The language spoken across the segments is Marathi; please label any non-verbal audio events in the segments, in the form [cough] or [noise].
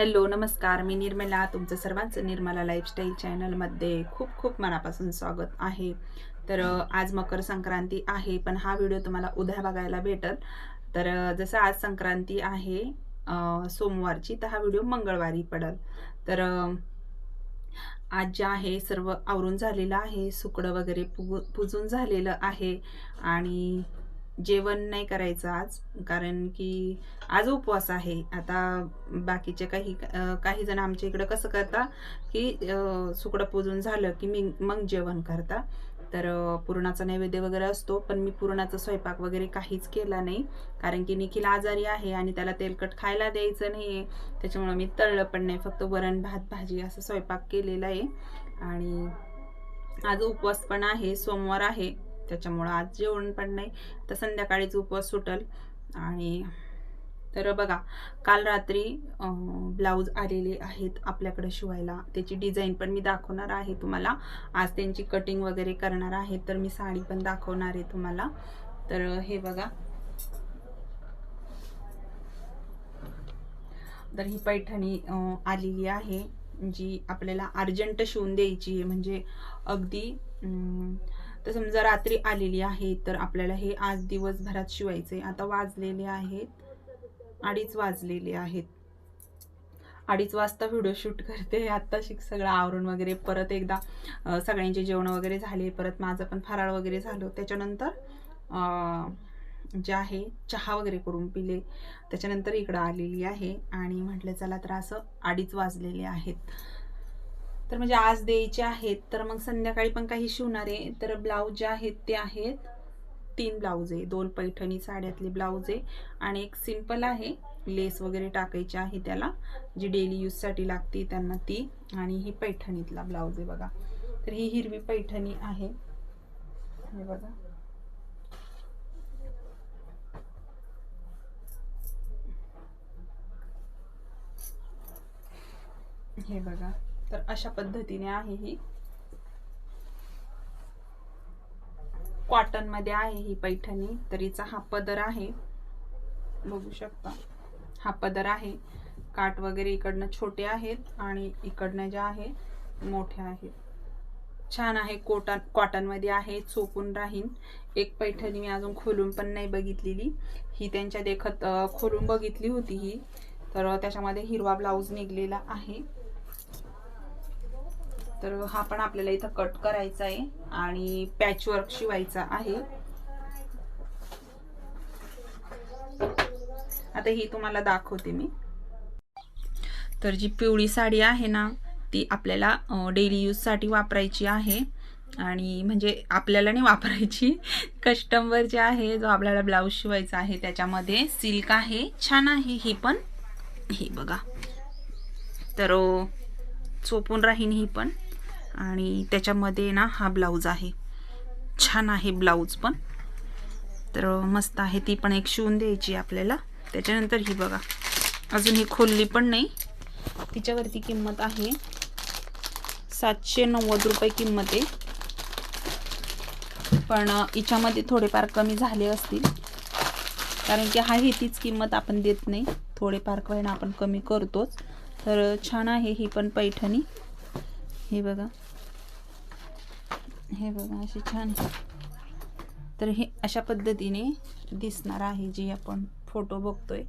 हॅलो नमस्कार. मी निर्मला तुमचं सर्वांचं निर्मला लाईफस्टाईल चॅनलमध्ये खूप खूप मनापासून स्वागत आहे. तर आज मकर संक्रांती आहे पण हा व्हिडिओ तुम्हाला उद्या बघायला भेटल. तर जसं आज संक्रांती आहे सोमवारची तर हा व्हिडिओ मंगळवारी पडल. तर आज जे आहे सर्व आवरून झालेलं आहे सुकडं वगैरे पु पुजून झालेलं आहे आणि जेवण नाही करायचं आज कारण की आज उपवास आहे. आता बाकीचे काही काही जण आमच्या इकडं कसं करता की सुकडं पूजून झालं की मी मग जेवण करता. तर पुरणाचा नैवेद्य वगैरे असतो पण मी पुरणाचा स्वयंपाक वगैरे काहीच केला नाही. कारण की निखिल आजारी आहे आणि त्याला तेलकट खायला द्यायचं नाही त्याच्यामुळं मी तळलं पण नाही फक्त वरण भात भाजी असं स्वयंपाक केलेला आहे. आणि आज उपवास पण आहे सोमवार आहे. त्याच्यामुळं आज जेवण पण नाही. तर संध्याकाळीच उपवास सुटल. आणि तर बघा काल रात्री ब्लाऊज आलेले आहेत आपल्याकडे शिवायला. त्याची डिझाईन पण मी दाखवणार आहे तुम्हाला. आज त्यांची कटिंग वगैरे करणार आहे तर मी साडी पण दाखवणार आहे तुम्हाला. तर हे बघा. तर ही पैठणी आलेली आहे जी आपल्याला अर्जंट शिवून द्यायची आहे. म्हणजे अगदी तर समजा रात्री आलेली आहे तर आपल्याला हे आज दिवसभरात शिवायचे आता वाजलेले आहेत. अडीच वाजलेले आहेत. अडीच वाजता व्हिडिओ शूट करते. [laughs] आत्ता शिक सगळं आवरून वगैरे परत एकदा सगळ्यांचे जेवण वगैरे झाले. परत माझं पण फराळ वगैरे झालं. त्याच्यानंतर जे आहे चहा वगैरे करून पिले. त्याच्यानंतर इकडं आलेली आहे आणि म्हटलं चला तर असं अडीच वाजलेले आहेत. तर म्हणजे आज द्यायचे आहेत तर मग संध्याकाळी पण काही शिवणार आहे. तर ब्लाऊज जे आहेत ते आहेत. तीन ब्लाऊज आहे दोन पैठणी साड्यातले ब्लाऊज आहे. आणि एक सिंपल आहे लेस वगैरे टाकायची आहे त्याला. जी डेली यूजसाठी लागते त्यांना ती. आणि ही पैठणीतला ब्लाऊज आहे बघा. तर ही हिरवी पैठणी आहे. हे बघा. हे बघा. तर अशा पद्धतीने आहे ही. कॉटनमध्ये आहे ही पैठणी तर हिचा हा पदर आहे. बघू शकता. हा पदर आहे. काठ वगैरे इकडनं छोटे आहेत आणि इकडनं ज्या आहे मोठ्या आहेत. छान आहे कोटन कॉटनमध्ये आहे चोपून राहीन. एक पैठणी मी अजून खोलून पण नाही बघितलेली. ही त्यांच्या देखत खोलून बघितली होती ही. तर त्याच्यामध्ये हिरवा ब्लाऊज निघलेला आहे. तर हा पण आपल्याला इथं कट करायचा आहे आणि पॅचवर्क शिवायचा आहे. आता ही तुम्हाला दाखवते मी. तर जी पिवळी साडी आहे ना ती आपल्याला डेली यूजसाठी वापरायची आहे. आणि म्हणजे आपल्याला नाही वापरायची. [laughs] कस्टमर जे आहे जो आपल्याला ब्लाऊज शिवायचा आहे त्याच्यामध्ये सिल्क आहे छान आहे ही पण. ही बघा. तर चोपून राहीन ही पण. आणि त्याच्यामध्ये ना हा ब्लाऊज आहे. छान आहे ब्लाऊज पण. तर मस्त आहे ती पण एक शिवून द्यायची आपल्याला. त्याच्यानंतर ही बघा. अजून ही खोलली पण नाही. तिच्यावरती किंमत आहे. सातशे नव्वद रुपये किंमत आहे. पण हिच्यामध्ये थोडेफार कमी झाले असतील. कारण की हा ही तीच किंमत आपण देत नाही. थोडेफार काही ना आपण कमी करतोच. तर छान आहे ही पण पैठणी. हे बघा. हे बघा अशी छान. तर हे अशा पद्धतीने दिसणार आहे जी आपण फोटो बघतोय.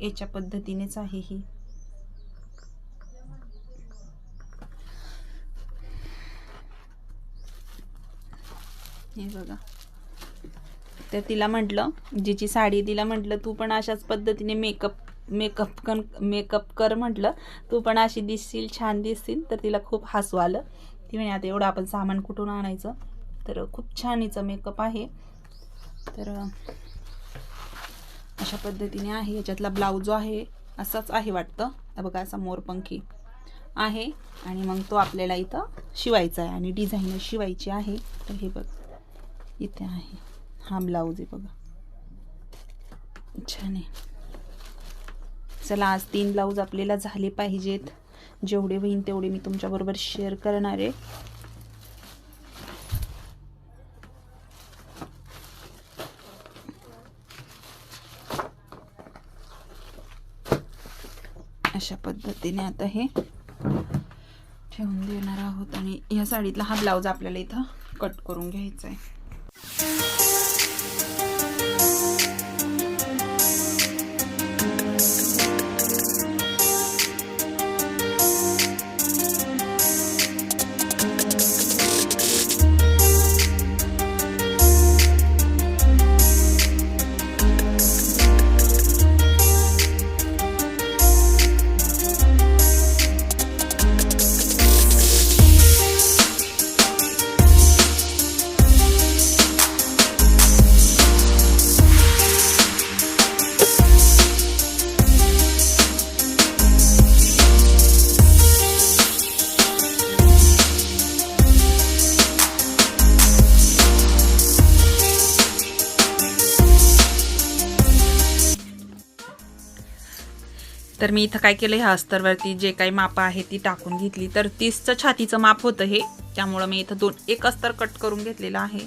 याच्या पद्धतीनेच आहे ही. हे बघा. तर तिला म्हटलं जिची साडी तिला म्हटलं तू पण अशाच पद्धतीने मेकअप मेकअप कन मेकअप कर म्हटलं. तू पण अशी दिसशील छान दिसशील. तर तिला खूप हसू आलं. ती म्हणे आता एवढं आपण सामान कुठून आणायचं? तर खूप छान हिचं मेकअप आहे. तर अशा पद्धतीने आहे. याच्यातला ब्लाऊज जो आहे असाच आहे वाटतं. बघा असा मोरपंखी आहे. आणि मग तो आपल्याला इथं शिवायचा आहे. आणि डिझाईन शिवायची आहे. तर हे बघ इथे आहे. हा ब्लाऊज आहे बघा. छान आहे. चला आज तीन ब्लाऊज आपल्याला झाले पाहिजेत. जेवढे होईन तेवढे मी तुमच्याबरोबर शेअर करणार आहे. अशा पद्धतीने आता हे ठेवून देणार आहोत आणि ह्या साडीतला हा ब्लाऊज आपल्याला इथं कट करून घ्यायचा आहे तर मी इथं काय केलं ह्या अस्तरवरती जे काही मापं आहे ती टाकून घेतली. तर तीसचं छातीचं माप होतं हे. त्यामुळं मी इथं दोन एक अस्तर कट करून घेतलेलं आहे.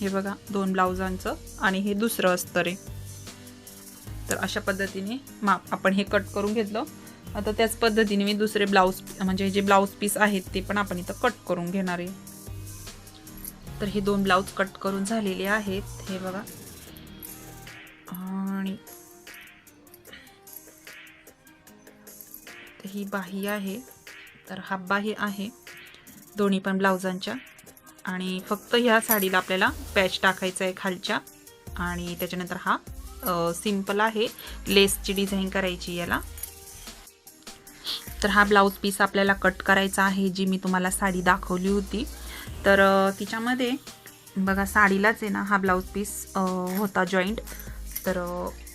हे बघा दोन ब्लाउजांचं आणि हे दुसरं अस्तर आहे. तर अशा पद्धतीने माप आपण हे कट करून घेतलं. आता त्याच पद्धतीने मी दुसरे ब्लाऊज म्हणजे जे ब्लाऊज पीस आहेत ते पण आपण इथं कट करून घेणार आहे. तर हे दोन ब्लाऊज कट करून झालेले आहेत. हे बघा. आणि ही बाही आहे तर हा बाही आहे. दोन्ही पण ब्लाउजांच्या. आणि फक्त ह्या साडीला आपल्याला पॅच टाकायचं आहे खालच्या. आणि त्याच्यानंतर हा सिंपल आहे. लेसची डिझाईन करायची याला. तर हा ब्लाऊज पीस आपल्याला कट करायचा आहे जी मी तुम्हाला साडी दाखवली होती. तर तिच्यामध्ये बघा साडीलाच आहे ना हा ब्लाऊज पीस होता जॉईंट तर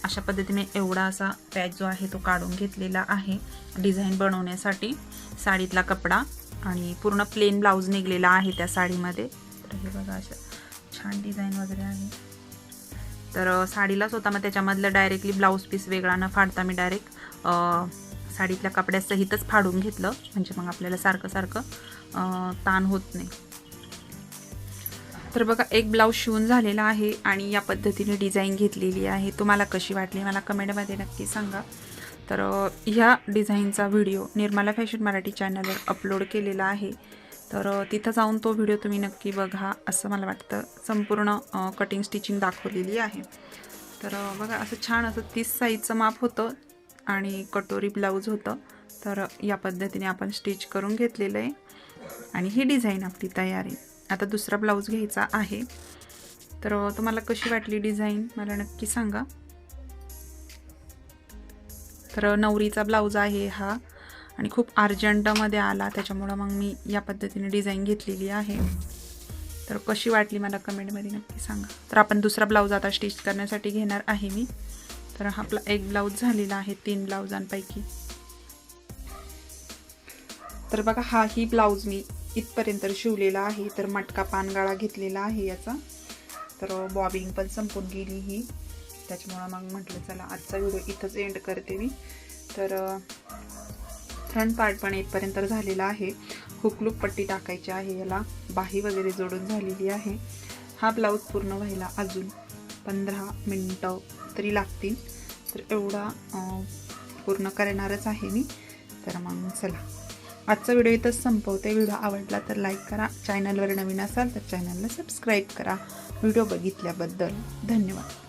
अशा पद्धतीने एवढा असा पॅच जो आहे तो काढून घेतलेला आहे. डिझाईन बनवण्यासाठी साडीतला कपडा आणि पूर्ण प्लेन ब्लाऊज निघलेला आहे त्या साडीमध्ये. तर हे बघा अशा छान डिझाईन वगैरे आहे. तर साडीलाच होता मग त्याच्यामधलं डायरेक्टली ब्लाऊज पीस वेगळा न फाडता मी डायरेक्ट साडीतल्या कपड्यासहितच फाडून घेतलं. म्हणजे मग आपल्याला सारखं सारखं ताण होत नाही. तर बघा एक ब्लाऊज शिवून झालेला आहे आणि या पद्धतीने डिझाईन घेतलेली आहे. तुम्हाला कशी वाटली मला कमेंटमध्ये नक्की सांगा. तर ह्या डिझाईनचा व्हिडिओ निर्मला फॅशन मराठी चॅनलवर अपलोड केलेला आहे. तर तिथं जाऊन तो व्हिडिओ तुम्ही नक्की बघा असं मला वाटतं. संपूर्ण कटिंग स्टिचिंग दाखवलेली आहे. तर बघा असं छान असं तीस साईजचं माप होतं आणि कटोरी ब्लाऊज होतं. तर या पद्धतीने आपण स्टिच करून घेतलेलं आहे. आणि ही डिझाईन आपली तयार आहे. आता दुसरा ब्लाऊज घ्यायचा आहे. तर तुम्हाला कशी वाटली डिझाईन? मला नक्की सांगा. तर नवरीचा ब्लाऊज आहे हा आणि खूप अर्जंटमध्ये आला त्याच्यामुळं मग मी या पद्धतीने डिझाईन घेतलेली आहे. तर कशी वाटली मला कमेंटमध्ये नक्की सांगा. तर आपण दुसरा ब्लाऊज आता स्टिच करण्यासाठी घेणार आहे मी. तर हा आपला एक ब्लाऊज झालेला आहे तीन ब्लाऊजांपैकी. तर बघा हा ही ब्लाऊज मी इथपर्यंत शिवलेला आहे तर मटका पानगाळा घेतलेला आहे याचा. तर बॉबिंग पण संपून गेली ही. त्याच्यामुळं मग म्हटलं चला आजचा व्हिडिओ इथंच एंड करते मी. तर फ्रंट पार्ट पण इथपर्यंत झालेला आहे. हुकलूक पट्टी टाकायची आहे याला. बाही वगैरे जोडून झालेली आहे. हा ब्लाऊज पूर्ण व्हायला अजून पंधरा मिनटं तरी लागतील. तर एवढा पूर्ण करणारच आहे मी. तर मग चला. आजचा व्हिडिओ इथंच संपवते. व्हिडिओ आवडला तर लाईक करा. चॅनलवर नवीन असाल तर चॅनलला सबस्क्राईब करा. व्हिडिओ बघितल्याबद्दल धन्यवाद.